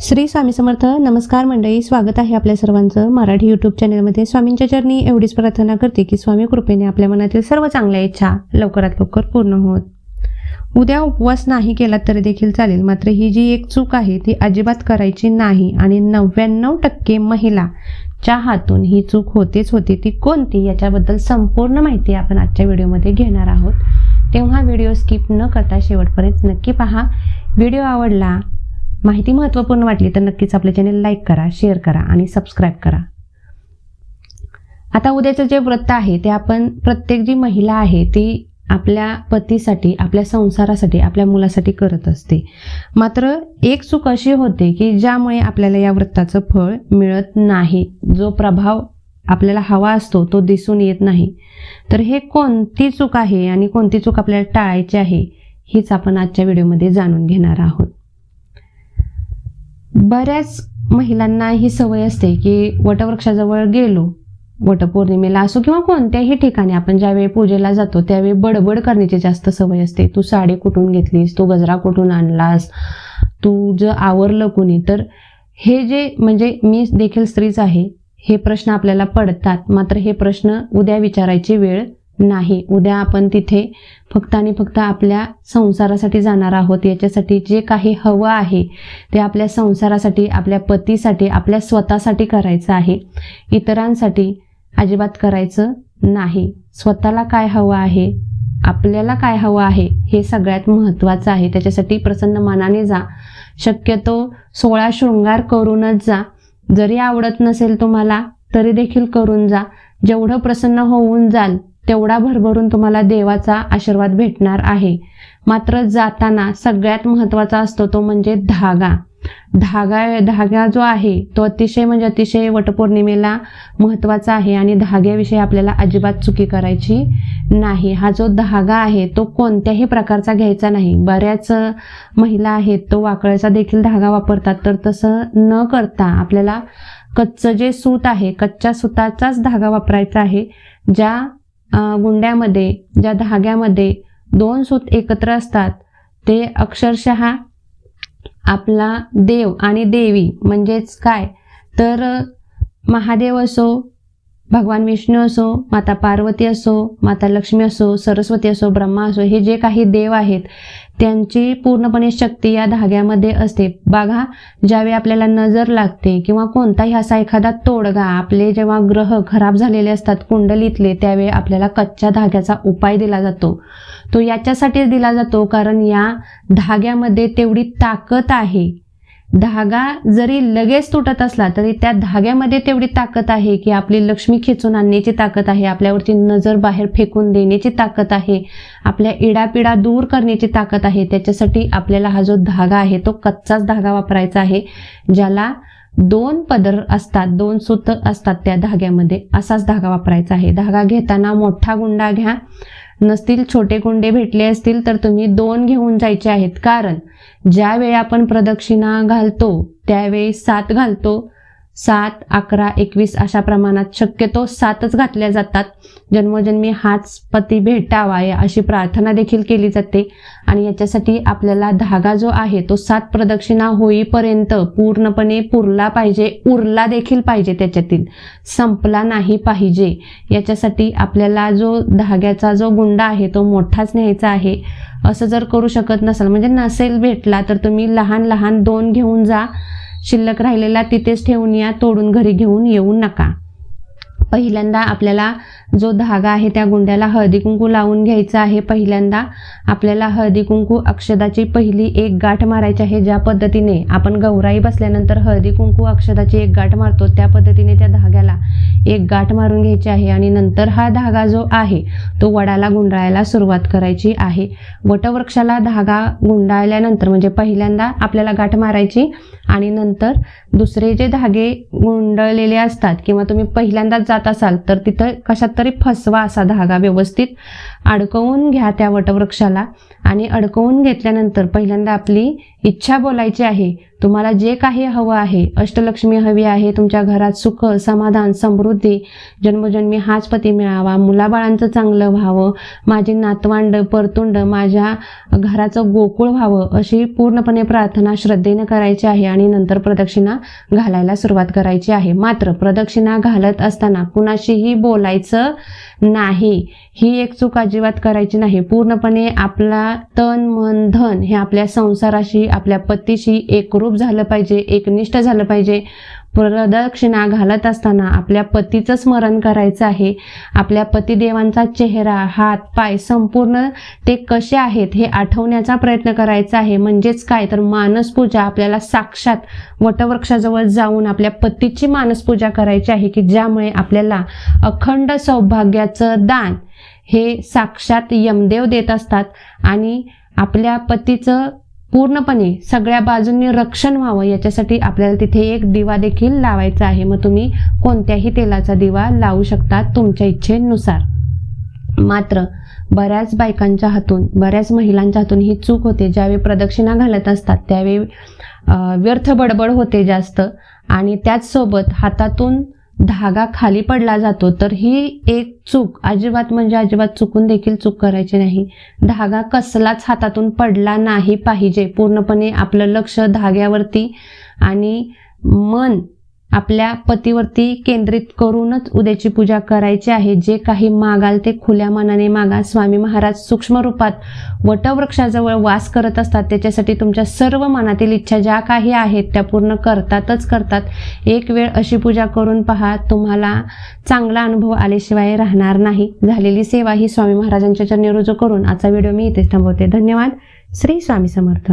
श्री स्वामी समर्थ नमस्कार मंडळी स्वागत आहे आपल्या सर्वांचं मराठी यूट्यूब चॅनलमध्ये स्वामींच्या चरणी एवढीच प्रार्थना करते की स्वामी कृपेने आपल्या मनातील सर्व चांगल्या इच्छा लवकरात लवकर पूर्ण होत. उद्या उपवास नाही केला तरी देखील चालेल मात्र ही जी एक चूक आहे ती अजिबात करायची नाही आणि नव्याण्णव टक्के महिला च्या हातून ही चूक होतेच होते. ती कोणती याच्याबद्दल संपूर्ण माहिती आपण आजच्या व्हिडिओमध्ये घेणार आहोत. तेव्हा व्हिडिओ स्किप न करता शेवटपर्यंत नक्की पहा. व्हिडिओ आवडला माहिती महत्त्वपूर्ण वाटली तर नक्कीच आपल्या चॅनल लाईक करा शेअर करा आणि सबस्क्राईब करा. आता उद्याचं जे व्रत आहे ते आपण प्रत्येक जी महिला आहे ती आपल्या पतीसाठी आपल्या संसारासाठी आपल्या मुलासाठी करत असते. मात्र एक चूक अशी होते की ज्यामुळे आपल्याला या व्रताचं फळ मिळत नाही. जो प्रभाव आपल्याला हवा असतो तो दिसून येत नाही. तर हे कोणती चूक आहे आणि कोणती चूक आपल्याला टाळायची आहे हीच आपण आजच्या व्हिडिओमध्ये जाणून घेणार आहोत. बऱ्याच महिलांना ही सवय असते की वटवृक्षाजवळ गेलो वटपौर्णिमेला असो किंवा कोणत्याही ठिकाणी आपण ज्यावेळी पूजेला जातो त्यावेळी बडबड करण्याची जास्त सवय असते. तू साडी कुठून घेतलीस? तू गजरा कुठून आणलास? तू जर आवरलं कुणी तर हे जे म्हणजे मी देखील स्त्रीच आहे हे प्रश्न आपल्याला पडतात. मात्र हे प्रश्न उद्या विचारायची वेळ नाही. उद्या आपण तिथे फक्त आणि फक्त आपल्या संसारासाठी जाणार आहोत. याच्यासाठी जे काही हवं आहे ते आपल्या संसारासाठी आपल्या पतीसाठी आपल्या स्वतःसाठी करायचं आहे. इतरांसाठी अजिबात करायचं नाही. स्वतःला काय हवं आहे आपल्याला काय हवं आहे हे सगळ्यात महत्त्वाचं आहे. त्याच्यासाठी प्रसन्न मनाने जा. शक्यतो सोळा शृंगार करूनच जा. जरी आवडत नसेल तुम्हाला तरी देखील करून जा. जेवढं प्रसन्न होऊन जाल तेवढा भरभरून तुम्हाला देवाचा आशीर्वाद भेटणार आहे. मात्र जाताना सगळ्यात महत्त्वाचा असतो तो म्हणजे धागा. धागा धागा जो आहे तो अतिशय म्हणजे अतिशय वटपौर्णिमेला महत्त्वाचा आहे आणि धाग्याविषयी आपल्याला अजिबात चुकी करायची नाही. हा जो धागा आहे तो कोणत्याही प्रकारचा घ्यायचा नाही. बऱ्याच महिला आहेत तो वाकळ्याचा देखील धागा वापरतात. तर तसं न करता आपल्याला कच्चं जे सूत आहे कच्च्या सुताचाच धागा वापरायचा आहे ज्या गुंड्यामध्ये ज्या धाग्यामध्ये दोन सूत एकत्र असतात ते अक्षरशः आपला देव आणि देवी म्हणजेच काय? तर महादेव असो भगवान विष्णू असो माता पार्वती असो माता लक्ष्मी असो सरस्वती असो ब्रह्मा असो हे जे काही देव आहेत त्यांची पूर्णपणे शक्ती या धाग्यामध्ये असते. बघा ज्यावेळी आपल्याला नजर लागते किंवा कोणताही असा एखादा तोडगा आपले जेव्हा ग्रह खराब झालेले असतात कुंडलीतले त्यावेळी आपल्याला कच्च्या धाग्याचा उपाय दिला जातो. तो याच्यासाठीच दिला जातो कारण या धाग्यामध्ये तेवढी ताकद आहे. धागा जरी लगेच तुटत असला तरी त्या धाग्यामध्ये तेवढी ताकद आहे की आपली लक्ष्मी खेचून आणण्याची ताकद आहे आपल्यावरची नजर बाहेर फेकून देण्याची ताकद आहे आपल्या इडापिडा दूर करण्याची ताकद आहे. त्याच्यासाठी आपल्याला हा जो धागा आहे तो कच्चाच धागा वापरायचा आहे ज्याला दोन पदर असतात दोन सूत असतात त्या धाग्यामध्ये. असाच धागा वापरायचा आहे. धागा घेताना मोठा गुंडा घ्या. नसतील छोटे कुंडे भेटले असतील तर तुम्ही दोन घेऊन जायचे आहेत. कारण ज्यावेळी आपण प्रदक्षिणा घालतो त्यावेळी सात घालतो. सात अकरा एकवीस अशा प्रमाणात शक्यतो सातच घातल्या जातात. जन्मोजन्मी हाच पती भेटावा या अशी प्रार्थना देखील केली जाते. आणि याच्यासाठी आपल्याला धागा जो आहे तो सात प्रदक्षिणा होईपर्यंत पूर्णपणे पुरला पाहिजे उरला देखील पाहिजे त्याच्यातील. संपला नाही पाहिजे. याच्यासाठी आपल्याला जो धाग्याचा जो गुंडा आहे तो मोठाच न्यायचा आहे. असं जर करू शकत नसाल म्हणजे नसेल भेटला तर तुम्ही लहान लहान दोन घेऊन जा. शिल्लक राहिलेला तिथेच ठेवून या तोडून घरी घेऊन येऊ नका. पहिल्यांदा आपल्याला जो धागा आहे त्या गुंड्याला हळदी कुंकू लावून घ्यायचा आहे. पहिल्यांदा आपल्याला हळदी कुंकू अक्षदाची पहिली एक गाठ मारायची आहे. ज्या पद्धतीने आपण गौराई बसल्यानंतर हळदी कुंकू अक्षदाची एक गाठ मारतो त्या पद्धतीने त्या धाग्याला एक गाठ मारून घ्यायची आहे. आणि नंतर हा धागा जो आहे तो वडाला गुंडाळायला सुरुवात करायची आहे. वटवृक्षाला धागा गुंडाळल्यानंतर म्हणजे पहिल्यांदा आपल्याला गाठ मारायची आणि नंतर दुसरे जे धागे गुंडळलेले असतात किंवा तुम्ही पहिल्यांदाच जात असाल तर तिथं कशात तरी फसवा असा धागा व्यवस्थित अडकवून घ्या त्या वटवृक्षाला. आणि अडकवून घेतल्यानंतर पहिल्यांदा आपली इच्छा बोलायची आहे तुम्हाला जे काही हवं आहे अष्टलक्ष्मी हवी आहे तुमच्या घरात सुख समाधान समृद्धी जन्मजन्मी हाच पती मिळावा मुलाबाळांचं चांगलं व्हावं माझे नातवांड परतुंड माझ्या घराचं गोकुळ व्हावं अशी पूर्णपणे प्रार्थना श्रद्धेनं करायची आहे आणि नंतर प्रदक्षिणा घालायला सुरुवात करायची आहे. मात्र प्रदक्षिणा घालत असताना कुणाशीही बोलायचं नाही. ही एक चूक अजिबात करायची नाही. पूर्णपणे आपला तन मन धन हे आपल्या संसाराशी आपल्या पतीशी एकरूप झालं पाहिजे एकनिष्ठ झालं पाहिजे. प्रदक्षिणा घालत असताना आपल्या पतीचं स्मरण करायचं आहे. आपल्या पतिदेवांचा चेहरा हात पाय संपूर्ण ते कसे आहेत हे आठवण्याचा प्रयत्न करायचा आहे. म्हणजेच काय? तर मानसपूजा आपल्याला साक्षात वटवृक्षाजवळ जाऊन आपल्या पतीची मानसपूजा करायची आहे की ज्यामुळे आपल्याला अखंड सौभाग्याचं दान हे साक्षात यमदेव देत असतात आणि आपल्या पतीचं पूर्णपणे सगळ्या बाजूंनी रक्षण व्हावं याच्यासाठी आपल्याला तिथे एक दिवा देखील लावायचा आहे. मग तुम्ही कोणत्याही तेलाचा दिवा लावू शकता तुमच्या इच्छेनुसार. मात्र बऱ्याच बायकांच्या हातून बऱ्याच महिलांच्या हातून ही चूक होते. ज्यावेळी प्रदक्षिणा घालत असतात त्यावेळी व्यर्थ बडबड होते जास्त. आणि त्याचसोबत हातातून धागा खाली पडला जातो तर ही एक चूक अजिबात म्हणजे अजिबात चुकून देखील चूक करायची नाही. धागा कसलाच हातातून पडला नाही पाहिजे. पूर्णपणे आपलं लक्ष धाग्यावरती आणि मन आपल्या पतीवरती केंद्रित करूनच उद्याची पूजा करायची आहे. जे काही मागाल ते खुल्या मनाने मागा. स्वामी महाराज सूक्ष्म रूपात वटवृक्षाजवळ वास करत असतात. त्याच्यासाठी तुमच्या सर्व मनातील इच्छा ज्या काही आहेत त्या पूर्ण करतातच करतात. एक वेळ अशी पूजा करून पहा. तुम्हाला चांगला अनुभव आल्याशिवाय राहणार नाही. झालेली सेवा ही स्वामी महाराजांच्या चरणी रुजू करून आजचा व्हिडिओ मी इथेच थांबवते. धन्यवाद. श्री स्वामी समर्थ.